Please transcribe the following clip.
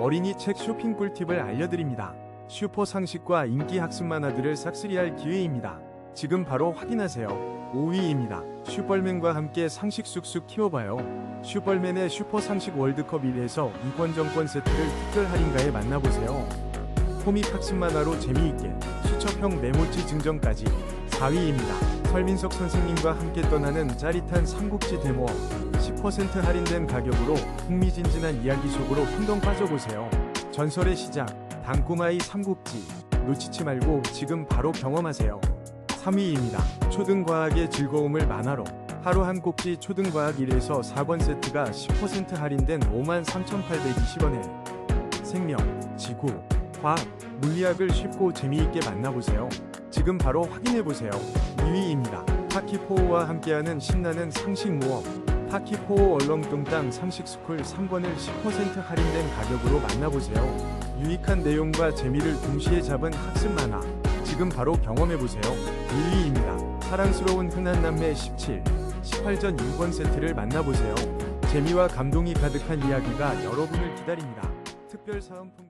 어린이 책 쇼핑 꿀팁을 알려드립니다. 슈퍼 상식과 인기 학습 만화들을 싹쓸이할 기회입니다. 지금 바로 확인하세요. 5위입니다. 슈퍼맨과 함께 상식 쑥쑥 키워봐요. 슈퍼맨의 슈퍼 상식 월드컵 1에서 이권 정권 세트를 특별 할인가에 만나보세요. 코믹 학습 만화로 재미있게 수첩형 메모지 증정까지 4위입니다. 설민석 선생님과 함께 떠나는 짜릿한 삼국지 데모 10% 할인된 가격으로 흥미진진한 이야기 속으로 풍덩 빠져보세요. 전설의 시작 당꼬마이 삼국지 놓치지 말고 지금 바로 경험하세요. 3위입니다. 초등과학의 즐거움을 만화로 하루 한 꼭지 초등과학 1에서 4권 세트가 10% 할인된 53,820원에 생명, 지구, 과학, 물리학을 쉽고 재미있게 만나보세요. 지금 바로 확인해보세요. 2위입니다. 파키포우와 함께하는 신나는 상식 모험 파키포우 얼렁뚱땅 상식스쿨 3권을 10% 할인된 가격으로 만나보세요. 유익한 내용과 재미를 동시에 잡은 학습 만화 지금 바로 경험해보세요. 1위입니다. 사랑스러운 흔한 남매 17, 18전 6권 세트를 만나보세요. 재미와 감동이 가득한 이야기가 여러분을 기다립니다. 특별 사은품